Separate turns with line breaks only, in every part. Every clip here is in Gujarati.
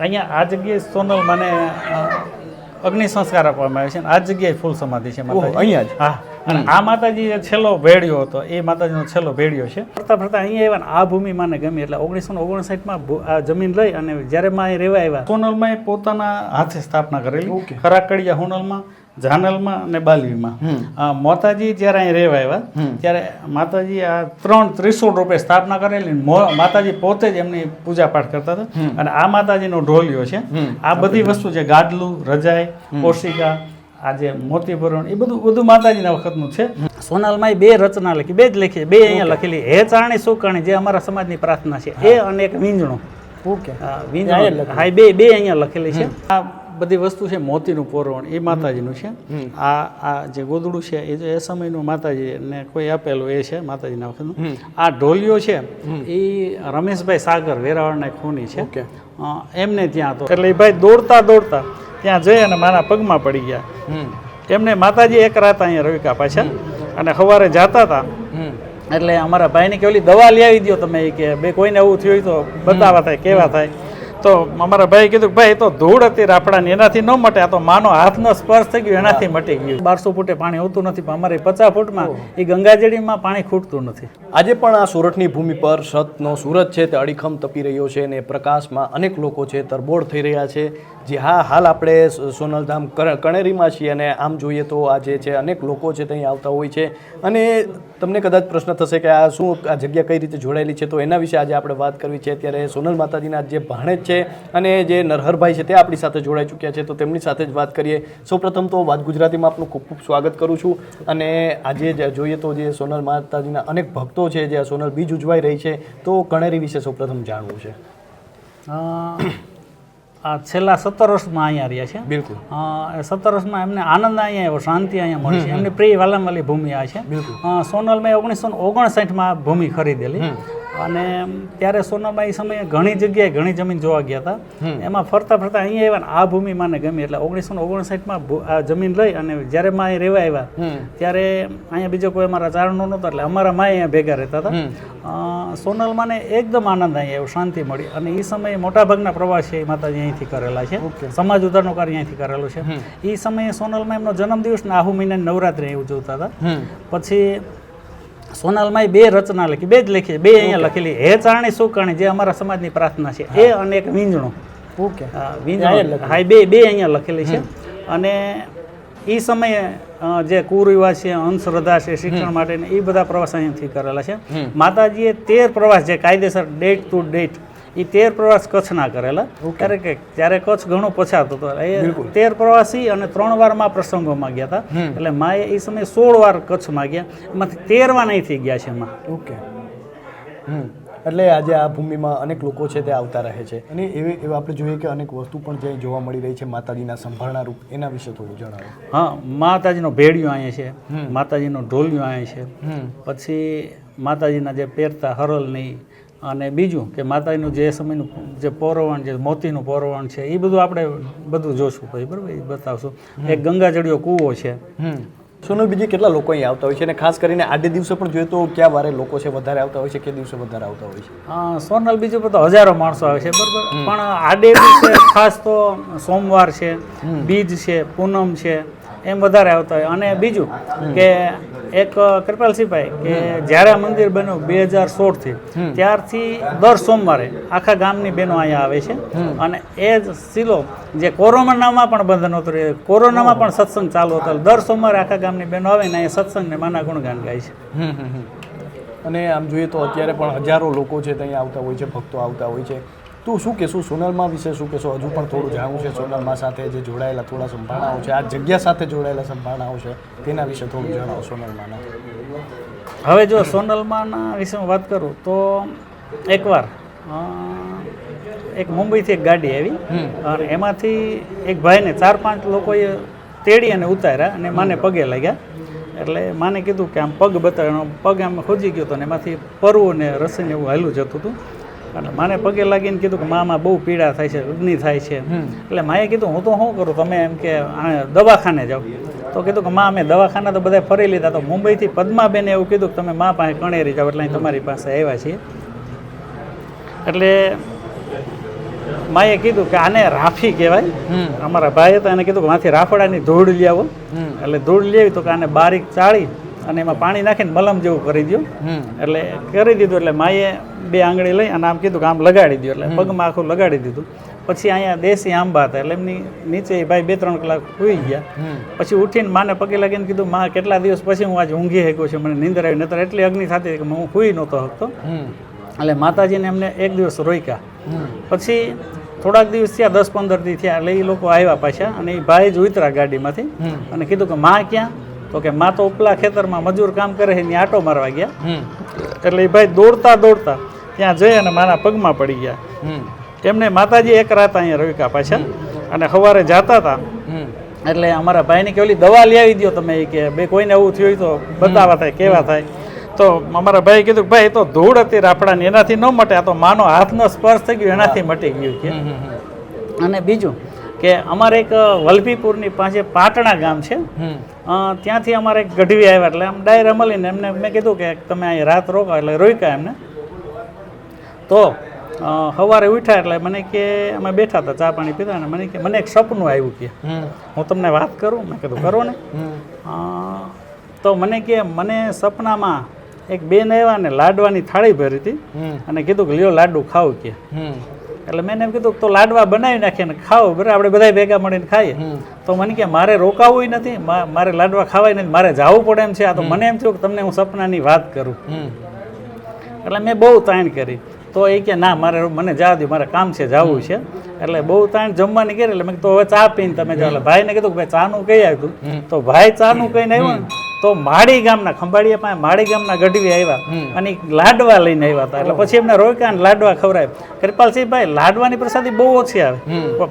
અહીંયા આ જગ્યાએ સોનલ મને અગ્નિ સંસ્કાર આપવામાં આવે છે અને આ જગ્યાએ ફૂલ સમાધિ છે માતાજી.
અહીંયા જ?
હા. અને આ માતાજી જે છેલ્લો ભેડિયો હતો એ માતાજીનો છેલ્લો ભેડિયો છે. ફરતા ફરતા અહીંયા આવ્યા આ ભૂમિ માને ગમી એટલે ઓગણીસો ને ઓગણસાઠમાં આ જમીન લઈ અને જ્યારે માં અહીં રહેવા આવ્યા સોનલમાં એ પોતાના હાથે સ્થાપના કરેલી. ખરાકડિયા હોનલમાં જાનલમાં અને બાલવીમાં માતાજી જ્યારે અહીં રહેવા આવ્યા ત્યારે માતાજી આ ત્રણ ત્રિશુળ રૂપે સ્થાપના કરેલી માતાજી પોતે જ એમની પૂજા પાઠ કરતા હતા. અને આ માતાજીનો ઢોલિયો છે. આ બધી વસ્તુ છે ગાડલું રજાઈ કોશિકા આ જે મોતીભરણ એ બધું બધું માતાજીના વખતનું છે. સોનાલમાં બે રચના લખી બે જ લખી બે અહીંયા લખેલી. હે ચારણી સુકાણી જે અમારા સમાજની પ્રાર્થના છે. એ અને એક વીંજણું.
ઓકે.
વીંજણું. હા બે બે અહીંયા લખેલી છે. આ બધી વસ્તુ છે મોતીનું પોરવણ એ માતાજીનું છે. આ આ જે ગોદડું છે એ એ સમયનું માતાજીને કોઈ આપેલું એ છે માતાજીના વખતનું. આ ઢોલિયો છે એ રમેશભાઈ સાગર વેરાવળના ખૂની છે. એમને ત્યાં હતો એટલે એ ભાઈ દોડતા દોડતા ત્યાં જઈ અને મારા પગમાં પડી ગયા. એમને માતાજી એક રાત અહીંયા રવિકા પાછા અને સવારે જાતા હતા. એટલે અમારા ભાઈને કે ઓલી દવા લઈ આવી દો તમે કે બે કોઈને એવું થયું હોય તો બતાવા થાય કેવા થાય. તો અમારા ભાઈ કીધું કે ભાઈ તો ધૂળ હતી રાપડાની એનાથી ન મટે. આ તો માનો હાથનો સ્પર્શ થઈ ગયો એનાથી મટી ગયું. બારસો ફૂટે પાણી હોતું નથી પણ અમારે પચાસ ફૂટમાં એ ગંગાજળીમાં પાણી ખૂટતું નથી.
આજે પણ આ સુરતની ભૂમિ પર સતનો સુરત છે તે અડીખમ તપી રહ્યો છે અને પ્રકાશમાં અનેક લોકો છે તરબોળ થઈ રહ્યા છે. જે હા હાલ આપણે સોનલધામ કણેરીમાં છીએ અને આમ જોઈએ તો આ જે છે અનેક લોકો છે ત્યાં આવતા હોય છે. અને તમને કદાચ પ્રશ્ન થશે કે આ શું આ જગ્યા કઈ રીતે જોડાયેલી છે? તો એના વિશે આજે આપણે વાત કરવી છે. અત્યારે સોનલ માતાજીના જે ભાણેજ છે અને જે નરહરભાઈ છે તે આપણી સાથે જોડાઈ ચૂક્યા છે. તો તેમની સાથે જ વાત કરીએ. સૌપ્રથમ તો વાત ગુજરાતીમાં આપનું ખૂબ ખૂબ સ્વાગત કરું છું. અને આજે જે જોઈએ તો જે સોનલ માતાજીના અનેક ભક્તો છે જે આ સોનલ બીજ ઉજવાઈ રહી છે તો કણેરી વિશે સૌપ્રથમ જાણવું છે.
આ છેલ્લા સત્તર વર્ષમાં અહીંયા રહ્યા છે.
બિલકુલ.
સત્તર વર્ષમાં એમને આનંદ અહીંયા આવ્યો શાંતિ અહીંયા મળી છે. એમની પ્રિય વાલામવાલી ભૂમિ આ છે.
બિલકુલ.
સોનલ સોનલમાં ઓગણીસો ઓગણસાઠમાં ભૂમિ ખરીદેલી. અને ત્યારે સોનાબાઈ સમયે ઘણી જગ્યાએ ઘણી જમીન જોવા ગયા હતા. એમાં ફરતા ફરતા અહીંયા આવ્યા ને આ ભૂમિ મને ગમી એટલે ઓગણીસો ઓગણસાઠમાં આ જમીન લઈ અને જ્યારે માં અહીં રહેવા આવ્યા ત્યારે અહીંયા બીજો કોઈ અમારા ચારણો નહોતો એટલે અમારા માં અહીંયા ભેગા રહેતા હતા. સોનલ સોનલમાંને એકદમ આનંદ અહીંયા આવ્યો શાંતિ મળી અને એ સમયે મોટાભાગના પ્રવાસી માતાજી અહીંથી કરેલા છે. સમાજ ઉદ્ધારનું કાર્ય અહીંથી કરેલું છે. એ સમયે સોનલમાં એમનો જન્મદિવસ ને આહુ મહિનાની નવરાત્રિ અહીં ઉજવતા હતા. પછી સોનલમાં બે રચના લખી બે જ લખી બે અહીંયા લખેલી. હે ચારણી સુકાણી જે અમારા સમાજની પ્રાર્થના છે. એ અને એક વીંજણું.
ઓકે.
વીંજણું. હા બે બે અહીંયા લખેલી છે. અને એ સમયે જે કુરિવાજ છે અંધશ્રદ્ધા છે શિક્ષણ માટે એ બધા પ્રવાસ અહીંયાથી કરેલા છે. માતાજીએ તેર પ્રવાસ જે કાયદેસર ડેટ ટુ ડેટ એ તેર પ્રવાસ કચ્છના કરેલા. ત્યારે કે ત્યારે કચ્છ ઘણો પછાતો હતો. એ તેર પ્રવાસી અને ત્રણ વારમાં પ્રસંગોમાં ગયા હતા. એટલે માએ એ સમયે સોળ વાર કચ્છમાં ગયા. એમાંથી તેરવા નહીં થઈ ગયા છે એમાં.
ઓકે એટલે આજે આ ભૂમિમાં અનેક લોકો છે તે આવતા રહે છે. અને એવી એવી આપણે જોઈએ કે અનેક વસ્તુ પણ જે જોવા મળી રહી છે માતાજીના સંભાળના રૂપ એના વિશે થોડું જણાવો.
હા માતાજીનો ભેડિયો અહીંયા છે. માતાજીનો ઢોલિયો અહીંયા છે. પછી માતાજીના જે પહેરતા હરલની અને બીજું કે માતાજીનું જે સમયનું જે પોરવણ જે મોતીનું પોરવણ છે એ બધું આપણે બધું જોશું પછી બરાબર? એ બતાવશું. એક ગંગાજળિયો કૂવો છે.
સોનલ બીજી કેટલા લોકો અહીં આવતા હોય છે? અને ખાસ કરીને આડે દિવસે પણ જોઈએ તો ક્યાં વારે લોકો છે વધારે આવતા હોય છે કે દિવસે વધારે આવતા હોય છે?
સોનલ બીજું બધા હજારો માણસો આવે છે બરાબર? પણ આડે દિવસે ખાસ તો સોમવાર છે બીજ છે પૂનમ છે એમ વધારે આવતા હોય. અને બીજું કે એક કૃપાલસિંહભાઈ કે જ્યારે આ મંદિર બન્યું બે હજાર સોળથી ત્યારથી દર સોમવારે આખા ગામની બહેનો અહીંયા આવે છે. અને એ જ સિલો જે કોરોનામાં પણ બંધ નહોતું રહે કોરોનામાં પણ સત્સંગ ચાલુ હતો. દર સોમવારે આખા ગામની બહેનો આવે ને અહીંયા સત્સંગને માના ગુણગાન ગાય છે.
અને આમ જોઈએ તો અત્યારે પણ હજારો લોકો છે ત્યાં આવતા હોય છે ભક્તો આવતા હોય છે. તું શું કહેશું? સોનલમાં વિશે શું કહેશો? હજુ પણ થોડું જાણવું છે સોનલમાં સાથે જે જોડાયેલા થોડા સંભાળનાઓ છે. આ જગ્યા સાથે જોડાયેલા સંભાળનાઓ છે તેના વિશે થોડું જણાવો સોનલમાંના.
હવે જો સોનલમાના વિશે હું વાત કરું તો એકવાર એક મુંબઈથી એક ગાડી આવી. અને એમાંથી એક ભાઈને ચાર પાંચ લોકોએ તેડી અને ઉતાર્યા અને માને પગે લાગ્યા. એટલે માને કીધું કે આમ પગ બતાવ્યો પગ આમ ખોજી ગયો હતો ને એમાંથી પરવું ને રસીને એવું હાલું જતું હતું. અને માને પગે લાગીને કીધું કે મામાં બહુ પીડા થાય છે અગ્નિ થાય છે. એટલે માએ કીધું હું તો શું કરું? તમે એમ કે આને દવાખાને જાઓ. તો કીધું કે માં અમે દવાખાના તો બધા ફરી લીધા. તો મુંબઈથી પદ્માબેને એવું કીધું કે તમે મા પાસે કણેરી જાઓ એટલે તમારી પાસે આવ્યા છીએ. એટલે માએ કીધું કે આને રાફી કહેવાય. અમારા ભાઈ હતા એને કીધું કે માથી રાફડાની ધૂળ લઈ આવો એટલે ધૂળ લેવી તો કે આને બારીક ચાળી અને એમાં પાણી નાખીને મલમ જેવું કરી
દઉં
એટલે કરી દીધું એટલે માએ બે આંગળી લઈ અને આમ કીધું કે આમ લગાડી દઉં એટલે પગમાં આખું લગાડી દીધું. પછી અહીંયા દેશી આંબા હતા એટલે એમની નીચે ભાઈ બે ત્રણ કલાક સુઈ ગયા. પછી ઉઠીને માને પગે લાગીને કીધું માં કેટલા દિવસ પછી હું આજે ઊંઘી શક્યો છું? મને નીંદર આવી. નતર એટલી અગ્નિ થતી કે હું સુઈ નહોતો શકતો. એટલે માતાજીને એમને એક દિવસ રોક્યા પછી થોડાક દિવસ થયા દસ પંદર દી થયા એટલે એ લોકો આવ્યા પાછા અને એ ભાઈ જ ઉતરા ગાડીમાંથી અને કીધું કે માં ક્યાં? તો કે માં તો ઉપલા ખેતરમાં મજૂર કામ કરે છે એની આટો મારવા ગયા. એટલે એ ભાઈ દોડતા દોડતા ત્યાં જઈ અને મારા પગમાં પડી ગયા.
હમ.
એમને માતાજી એક રાત અહીંયા રવિકા પાછા અને સવારે જાતા હતા. એટલે અમારા ભાઈને કે ઓલી દવા લઈ આવી દો તમે એ કે બે કોઈને એવું થયું હોય તો બતાવા થાય કેવા થાય. તો અમારા ભાઈ કીધું કે ભાઈ એ તો ધૂળ હતી રાપડાની એનાથી ન મટે. આ તો માનો હાથનો સ્પર્શ થઈ ગયો એનાથી મટી ગયું કે અને બીજું કે અમારે એક વલભીપુરની પાસે પાટણા ગામ છે. ત્યાંથી અમારે એક ગઢવી આવ્યા એટલે આમ ડાયરે મળીને એમને મેં કીધું કે તમે અહીં રાત રોકો એટલે રોક્યા એમને. તો સવારે ઉઠ્યા એટલે મને કે અમે બેઠા હતા ચા પાણી પીધા ને મને કે મને એક સપનું આવ્યું કે હું તમને વાત કરું? મેં કીધું કરો ને. તો મને કે મને સપનામાં એક બેન આવ્યા ને લાડવાની થાળી ભરી હતી અને કીધું કે લ્યો લાડુ ખાવ કે. એટલે મેં એમ કીધું કે તો લાડવા બનાવી નાખીએ ને ખાઓ બરાબર? આપણે બધા ભેગા મળીને ખાઈએ. તો મને કે મારે રોકાવું નથી મારે લાડવા ખાવાય નથી મારે જવું પડે એમ છે. આ તો મને એમ થયું કે તમને હું સપનાની વાત કરું. એટલે મેં બહુ તાણ કરી. તો એ કે ના મારે મને જવા દઉં મારે કામ છે જવું છે. એટલે બહુ તાણ જમવાની કરી એટલે મેં તો હવે ચા પીને તમે જાઓ. એટલે ભાઈને કીધું કે ભાઈ ચાનું કહી આવ્યું તો? ભાઈ ચાનું કહીને આવ્યો ને તો માળી ગામના ખંભાળિયા પાસે માળી ગામના ગઢવી આવ્યા અને લાડવા લઈને આવ્યા હતા. એટલે પછી એમને રોક્યા અને લાડવા ખવડાય કૃપાલસિંહભાઈ લાડવાની પ્રસાદી બહુ ઓછી આવે.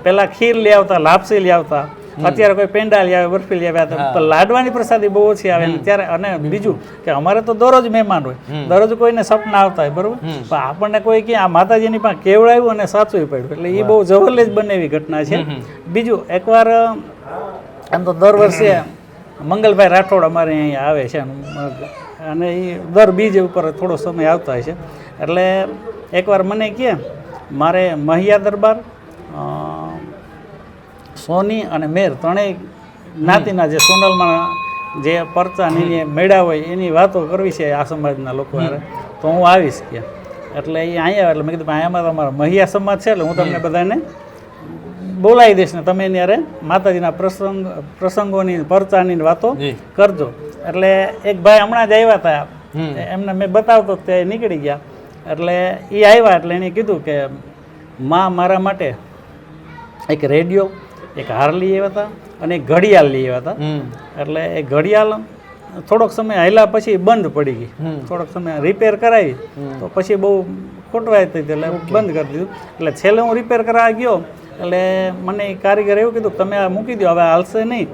પેલા ખીર લઈ આવતા લાપસી લઈ આવતા. અત્યારે કોઈ પેંડા લઈ આવે બરફી લઈ પણ લાડવાની પ્રસાદી બહુ ઓછી આવે. ત્યારે અને બીજું કે અમારે તો દરરોજ મહેમાન હોય. દરરોજ કોઈને સપના આવતા હોય બરોબર? પણ આપણને કોઈ કે આ માતાજીની પાસે કેવડાવ્યું અને સાચું પડ્યું. એટલે એ બહુ જવલ્લે જ બને એવી ઘટના છે. બીજું એકવાર આમ તો દર વર્ષે મંગલભાઈ રાઠોડ અમારે અહીંયા આવે છે અને એ દર બીજ ઉપર થોડો સમય આવતો હોય છે. એટલે એકવાર મને કહે મારે મહિયા દરબાર સોની અને મેર ત્રણેય જ્ઞાતિના જે સોનલમાં જે પરચા ને મેળા હોય એની વાતો કરવી છે આ સમાજના લોકો તો હું આવીશ કે. એટલે એ અહીંયા એટલે મેં કીધું ભાઈ અમારા મહિયા સમાજ છે એટલે હું તમને બધાને બોલાવી દઈશ ને તમે ત્યારે માતાજીના પ્રસંગ પ્રસંગોની પરચાની વાતો કરજો. એટલે એક ભાઈ હમણાં જ આવ્યા હતા એમને મેં બતાવતો તે નીકળી ગયા. એટલે એ આવ્યા એટલે એને કીધું કે માં મારા માટે એક રેડિયો એક હાર લઈ આવ્યા હતા અને એક ઘડિયાળ લઈ આવ્યા હતા એટલે એ ઘડિયાળ થોડોક સમય હાલ્યા પછી બંધ પડી ગઈ. થોડોક સમય રિપેર કરાવી. તો પછી બહુ ખોટવાઈ થઈ એટલે બંધ કરી દીધું. એટલે છેલ્લે હું રિપેર કરાવવા ગયો. એટલે મને કારીગર એવું કીધું કે તમે આ મૂકી દો હવે હાલશે નહીં.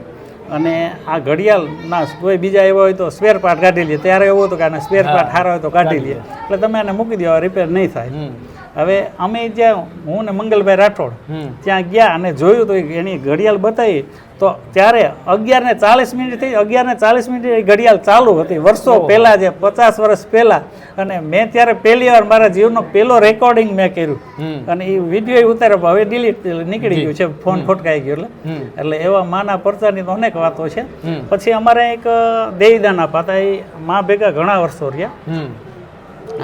અને આ ઘડિયાળ ના કોઈ બીજા એવો હોય તો સ્પેર પાર્ટ કાઢી લે. ત્યારે એવું હતું કે આને સ્પેર પાર્ટ સારો હોય તો કાઢી લે. એટલે તમે એને મૂકી દો રિપેર નહીં થાય. હવે અમે જ્યાં હું ને મંગલભાઈ રાઠોડ ત્યાં ગયા અને જોયું તો એની ઘડિયાળ બતાવી તો ત્યારે અગિયાર ને ચાલીસ મિનિટ થઈ અગિયાર ને ચાલીસ મિનિટ એ ઘડિયાળ ચાલુ હતી. વર્ષો પહેલાં જે પચાસ વર્ષ પહેલાં. અને મેં ત્યારે પહેલી વાર મારા જીવનનો પહેલો રેકોર્ડિંગ મેં કર્યું. અને એ વીડિયો ઉતારે હવે ડિલીટ નીકળી ગયું છે ફોન ફોટકાઈ ગયો એટલે. એટલે એવા માના પરચાની તો અનેક વાતો છે. પછી અમારે એક દેવીદાન પાતા એ મા ભેગા ઘણા વર્ષો રહ્યા.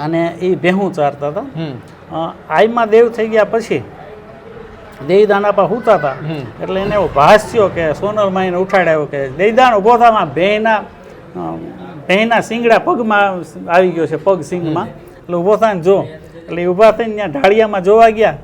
અને એ ભેહું ચારતા હતા. આઈમાં દેવ થઈ ગયા પછી દેવીદાન આપા હુતા હતા એટલે એને એવો ભાસ થયો કે સોનર માઈને ઉઠાડાયો કે દેહીદાન ઊભો થવામાં બેના બેના સિંગડા પગમાં આવી ગયો છે પગ સિંગમાં એટલે ઊભો થાય જો. એટલે ઊભા થઈને ત્યાં ઢાળિયામાં જોવા ગયા.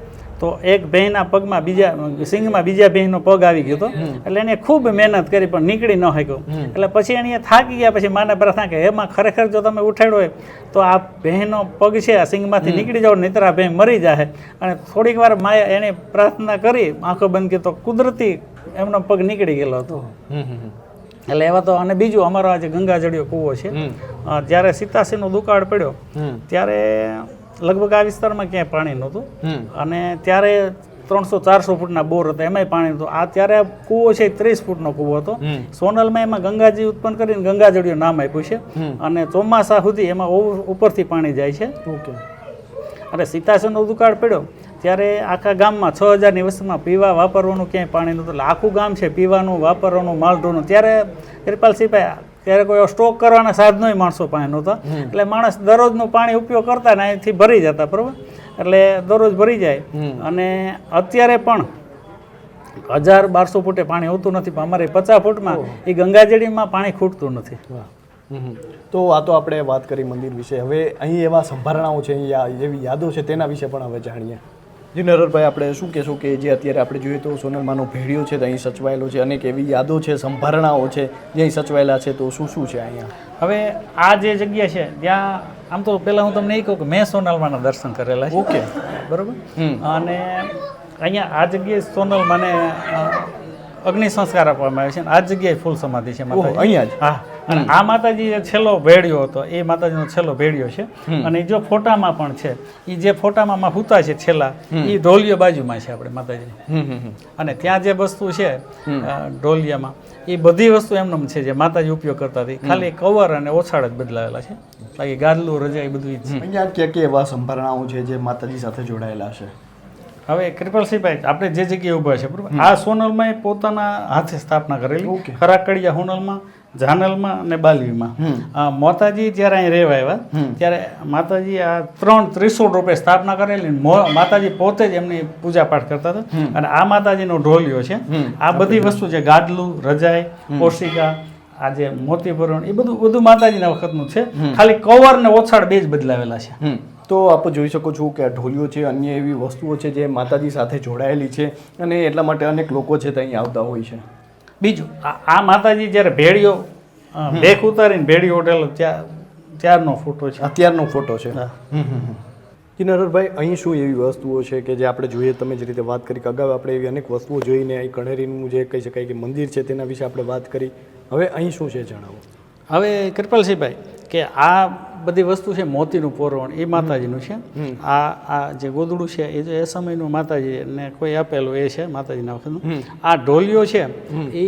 તો એક બહેનના પગમાં બીજા સિંગમાં બીજા બહેનનો પગ આવી ગયો હતો. એટલે એને ખૂબ મહેનત કરી પણ નીકળી ન શક્યો. એટલે પછી એને થાકી ગયા પછી માને પ્રાર્થના કે એમાં ખરેખર જો તમે ઉઠાડ્યો હોય તો આ બહેનનો પગ છે આ સિંગમાંથી નીકળી જાવ નહીતર આ ભેં મરી જાય અને થોડીક વાર માએ એને પ્રાર્થના કરી આંખો બંધ કરી તો કુદરતી એમનો પગ નીકળી ગયેલો હતો. એટલે એવા તો અને બીજું અમારો આજે ગંગાજળિયો કૂવો છે. જ્યારે સીતાસીનો દુકાળ પડ્યો ત્યારે લગભગ આ વિસ્તારમાં ક્યાંય પાણી નહોતું. અને ત્યારે ત્રણસો ચારસો ફૂટના બોર હતા એમાંય પાણી નહોતું. આ ત્યારે કૂવો છે ત્રીસ ફૂટનો કૂવો હતો. સોનલમાં એમાં ગંગાજી ઉત્પન્ન કરીને ગંગાજળિયું નામ આપ્યું છે. અને ચોમાસા સુધી એમાં ઉપરથી પાણી જાય છે.
ઓકે.
અને સીતાસનનો દુકાળ પડ્યો ત્યારે આખા ગામમાં છ હજારની વસ્તુમાં પીવા વાપરવાનું ક્યાંય પાણી નહોતું. એટલે આખું ગામ છે પીવાનું વાપરવાનું માલઢોનું ત્યારે કૃપાલસિંહભાઈ ત્યારે કોઈ સ્ટોક કરવાના સાધનોય માણસો પાસે નહોતા. એટલે માણસ દરરોજનું પાણી ઉપયોગ કરતા ને અહીંથી ભરી જતા બરાબર? એટલે દરરોજ ભરી જાય. અને અત્યારે પણ હજાર બારસો ફૂટે પાણી હોતું નથી પણ અમારે પચાસ ફૂટમાં એ ગંગાજળીમાં પાણી ખૂટતું નથી.
તો આ તો આપણે વાત કરી મંદિર વિશે. હવે અહીં એવા સંભારણાઓ છે એવી યાદો છે તેના વિશે પણ હવે જાણીએ. જી નરરભાઈ આપણે શું કહેશો કે જે અત્યારે આપણે જોઈએ તો સોનલમાનો ભેડિયો છે તો અહીં સચવાયેલો છે અનેક એવી યાદો છે સંભારણાઓ છે જે અહીં સચવાયેલા છે તો શું શું છે અહીંયા?
હવે આ જે જગ્યા છે ત્યાં આમ તો પહેલાં હું તમને એ કહું કે મેં સોનલમાના દર્શન કરેલા છે.
ઓકે.
બરાબર. અને અહીંયા આ જગ્યાએ સોનલમાને અગ્નિ સંસ્કાર આપવામાં આવે છે અને આ જગ્યાએ ફૂલ સમાધિ છે
અહીંયા જ?
હા અને આ માતાજી જે છેલ્લો ભેડિયો હતો એ માતાજીનો છેલ્લો ભેડિયો છે. અને જો ફોટામાં પણ છે એ જે ફોટામાં હુતા છે છેલ્લા એ ઢોલિયો બાજુમાં છે આપણે માતાજી. અને ત્યાં જે વસ્તુ છે ઢોલિયામાં એ બધી વસ્તુ એમનેમ છે જે માતાજી ઉપયોગ કરતા હતી. ખાલી કવર અને ઓછાળ જ બદલાવેલા છે. બાકી ગાદલું રજા એ બધું કે જ છે.
ક્યાં ક્યાં એવા સંભારણાઓ છે જે માતાજી સાથે જોડાયેલા છે?
હવે કૃપાલસિંહભાઈ આપણે જે જગ્યાએ ઊભા છે બરાબર? આ સોનલમાં એ પોતાના હાથે સ્થાપના કરેલી. ખરાકડિયા હોનલમાં જાનલમાં અને બાલવીમાં માતાજી જ્યારે અહીં રહેવા આવ્યા ત્યારે માતાજી આ ત્રણ ત્રિશુળ રૂપે સ્થાપના કરેલી. માતાજી પોતે જ એમની પૂજા પાઠ કરતા હતા. અને આ માતાજીનો ઢોલિયો છે. આ બધી વસ્તુ છે ગાદલું રજાઈ ઓશિકા આ જે મોતીભરણ એ બધું બધું માતાજીના વખતનું છે. ખાલી કવર ને ઓછાળ બે જ બદલાવેલા છે.
તો આપ જોઈ શકો છો કે આ ઢોલિયો છે અન્ય એવી વસ્તુઓ છે જે માતાજી સાથે જોડાયેલી છે અને એટલા માટે અનેક લોકો છે તે અહીં આવતા હોય છે.
બીજું આ આ માતાજી જ્યારે ભેડિયો બેખ બેક ઉતારીને ભેળી હોટેલ ત્યાં ત્યારનો ફોટો છે.
અત્યારનો ફોટો છે. કિનરભાઈ અહીં શું એવી વસ્તુઓ છે કે જે આપણે જોઈએ તમે જે રીતે વાત કરી કે અગાઉ આપણે એવી અનેક વસ્તુઓ જોઈને અહીં કણેરીનું જે કહી શકાય કે મંદિર છે તેના વિશે આપણે વાત કરી. હવે અહીં શું છે જણાવો?
હવે કૃપાલસિંહભાઈ કે આ બધી વસ્તુ છે મોતીનું પોરવણ એ માતાજીનું છે. આ આ જે ગોદડું છે એ એ સમયનું માતાજીને કોઈ આપેલું એ છે માતાજીના વખતનું આ ઢોલિયો છે એ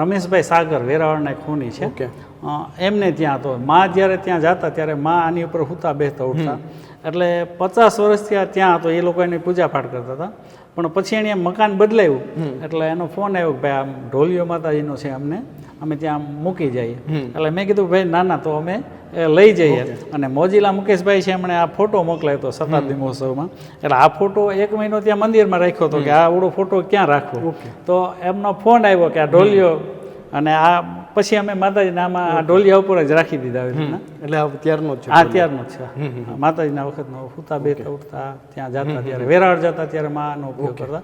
રમેશભાઈ સાગર વેરાવળના ખૂની છે. એમને ત્યાં તો મા જ્યારે ત્યાં જતા ત્યારે મા આની ઉપર હુતા બેસતા ઉઠતા. એટલે પચાસ વર્ષથી આ ત્યાં હતો એ લોકો એની પૂજા પાઠ કરતા હતા. પણ પછી એણે મકાન બદલાયું. એટલે એનો ફોન આવ્યો કે ભાઈ આમ ઢોલિયો માતાજીનો છે અમને. અમે ત્યાં મૂકી જઈએ. એટલે મેં કીધું ભાઈ ના ના તો અમે એ લઈ જઈએ. અને મોજીલા મુકેશભાઈ છે એમણે આ ફોટો મોકલાયો હતો શતાબ્દી મહોત્સવમાં. એટલે આ ફોટો એક મહિનો ત્યાં મંદિરમાં રાખ્યો હતો કે આ આવડો ફોટો ક્યાં રાખવો? તો એમનો ફોન આવ્યો કે આ ઢોલિયો અને આ પછી અમે માતાજીના આમાં આ ઢોલિયા ઉપર જ રાખી દીધા આવી રીતના
એટલે ત્યારનો છે
આ ત્યારનો જ છે. માતાજીના વખતનો સુતા બેતા ઉઠતા ત્યાં જતા ત્યારે વેરાળ જતા ત્યારે માનો ઉપયોગ કરતા.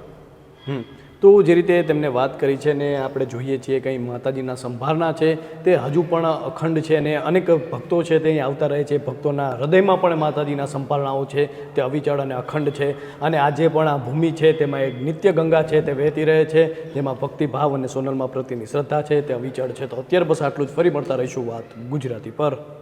હમ. તો જે રીતે તેમને વાત કરી છે ને આપણે જોઈએ છીએ કંઈ માતાજીના સંભારણા છે, તે હજુ પણ અખંડ છે ને અનેક ભક્તો છે તે આવતા રહે છે. ભક્તોના હૃદયમાં પણ માતાજીના સંભારણાઓ છે, તે અવિચળ અને અખંડ છે. અને આજે પણ આ ભૂમિ છે, તેમાં એક નિત્ય ગંગા છે, તે વહેતી રહે છે. જેમાં ભક્તિભાવ અને સોનલમાં પ્રત્યેની શ્રદ્ધા છે, તે અવિચળ છે. તો અત્યારે બસ આટલું જ. ફરી મળતા રહીશું વાત ગુજરાતી પર.